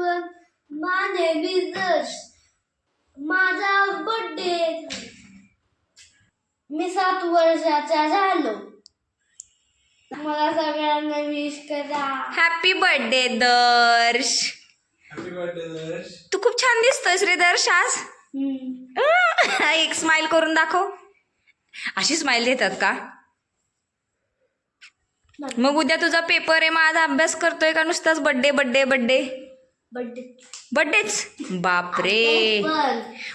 Name is दर्श माझा birthday मी सात वर्षाचा झालो. मला सगळ्यांना विश करा. Happy birthday Darsh. Happy birthday Darsh. तू खूप छान दिसतोयस रे दर्श आज. हम्म. एक स्माइल करून दाखव. अशी स्माइल देतात का? मग उद्या तुझा पेपर आहे मग आज अभ्यास करतोय का नुसताच बड्डे बड्डे बड्डे बर्थडे बड्डेच बापरे.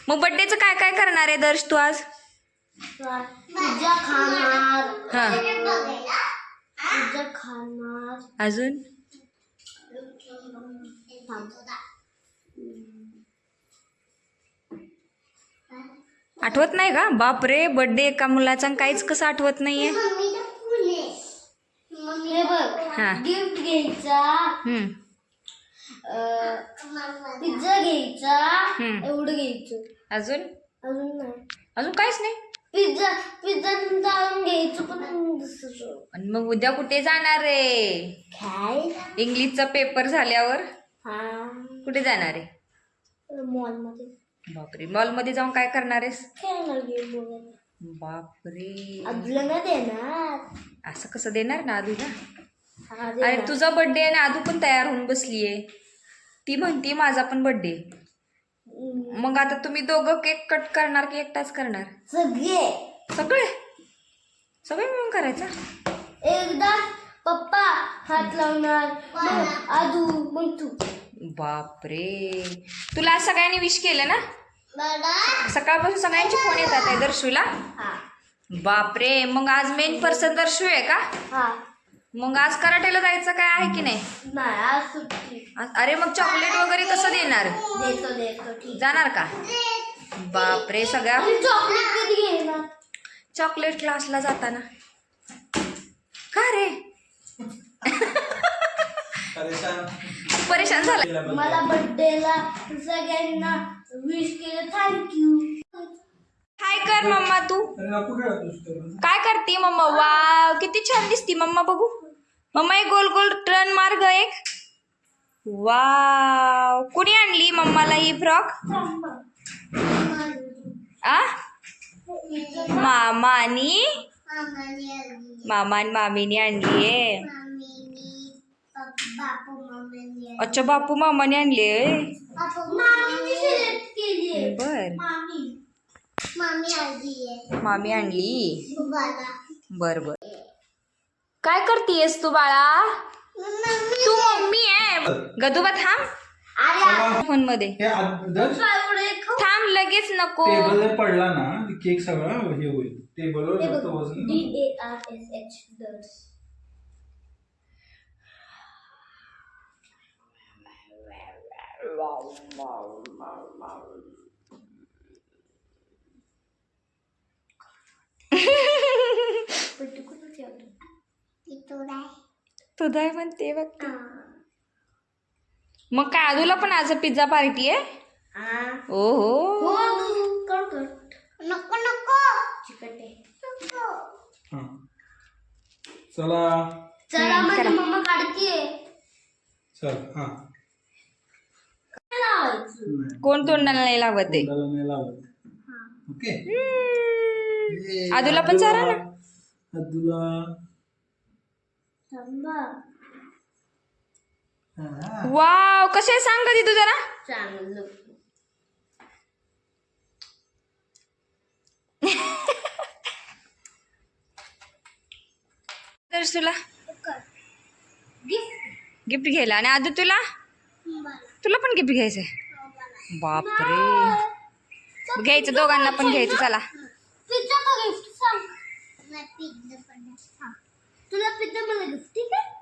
मग बड्डेचं काय काय करणार आहे दर्श तू आज? हा. अजून? आठवत नाही का? बापरे बड्डे एका मुलाचा काहीच कसं आठवत नाहीये. हे बघ. हा. गिफ्ट घ्यायचा. पिझ्झा घ्यायचा. एवढं घ्यायचं. अजून? अजून नाही. अजून काहीच नाही? पिझ्झा पिझ्झा अजून घ्यायचं पण आणि मग उद्या कुठे जाणार आहे इंग्लिशचा पेपर झाल्यावर? हा. कुठे जाणार आहे? मॉलमध्ये बापरे मॉलमध्ये जाऊन काय करणार आहेस? बापरे. देणार. असं कसं देणार ना आदूला हा अरे. तुझा बर्थडे आणि आदू पण तयार होऊन बसलीये. ती म्हणती माझा पण बर्थडे. मग आता तुम्ही दोघं केक कट करणार की एकटाच करणार? सगळे. सगळे? सगळे मिळून करायचा? एकदा पप्पा हात लावणार मग आदू मग तू. बापरे. तुला आज सगळ्यांनी विश केलं ना? सकाळपासून सगळ्यांचे फोन येतात आहे दर्शूला? हा. बापरे. मग आज मेन पर्सन दर्शू आहे का? हा. मग आज कराटेला जायचं काय आहे की नाही? नाही आज सुट्टी. आज- अरे मग चॉकलेट वगैरे कसं देणार? देतो देतो ठीक. जाणार का? बापरे सगळ्या चॉकलेट कधी घेणार? चॉकलेट क्लासला जाताना. का रे? परेशान. परेशान झाला. मला बर्थडेला सगळ्यांना विश केलं. थँक्यू काय कर मम्मा तू? काय करते मम्मा? वा किती छान दिसती मम्मा बघू. मम्मा एक गोल गोल टर्न मार ग एक. वाव कुणी आणली मम्माला ही फ्रॉक? आ? मामानी? मामा आणि मामीने आणलीये अच्छा बापू मामाने आणली मामीने केली बर. मामी. मामी आजी आहे. मामी आणली. बर बर. काय करतीयस तू बाळा? तू मम्मी आहे. गदुबा थांब. फोनमध्ये हे थांब लगेच नको. पडला ना केक सगळा हे होईल. टेबलवर जास्त वजन डी नको. ए आर एस एच दर्स तुझा आहे म्हणते बघ ती. मग काय अजूला पण आज पिझ्झा पार्टी आहे? ओ हो नको नको. हा. चला. चला माझी मम्मा काढतीये. चल हा. कोण तोंडाला नाही लावत आहे? ओके. आदूला पण चारा ना. आदूला. वाव कसे सांग कधी तू जरा. तर तुला. गिफ्ट गिफ्ट घ्यायला. आणि आदू तुला? तुला पण गिफ्ट घ्यायचंय. बापरे. घ्यायचं दोघांना पण घ्यायचं चला. तुला पिझ्झा मला गिफ्ट ठीक आहे?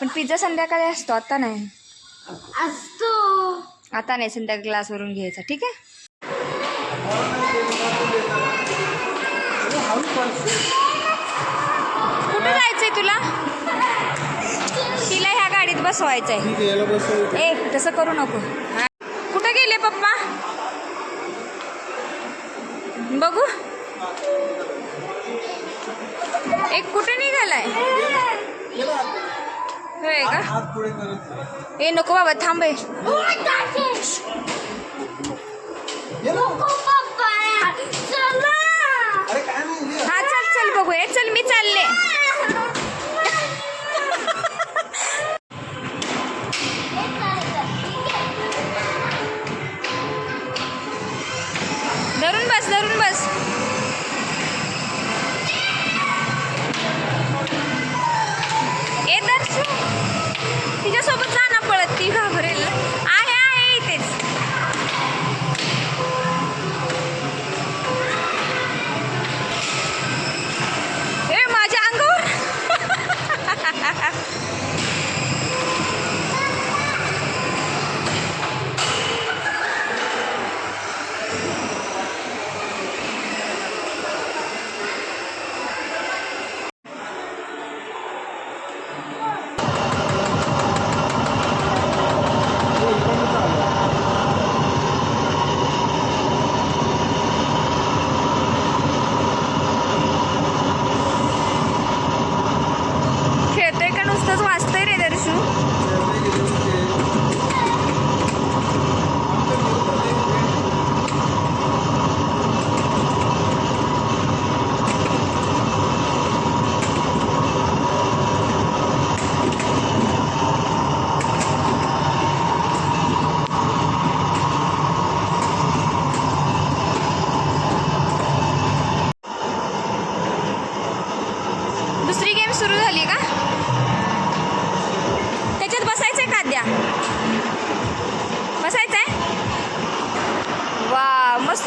पण पिझ्झा संध्याकाळी असतो आता नाही. असतो. आता नाही संध्याकाळी क्लासवरून घ्यायचा ठीक आहे? कुठं जायचंय तुला? तिला ह्या गाडीत बसवायचंय. ए तसं करू नको. हा. कुठं गेले पप्पा? बघू. एक कुठे निघालाय? होय का? ए नको बाबा थांब हे. हा चल चल बघूया चल मी चालले. धरून बस धरून बस.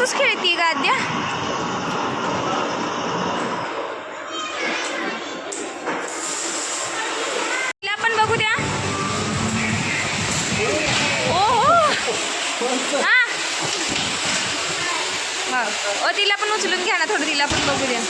मस्तच खेळती का आद्या? तिला पण बघू द्या. ओ हो. हा हा. तिला पण उचलून घ्या ना थोडं तिला पण बघू द्या.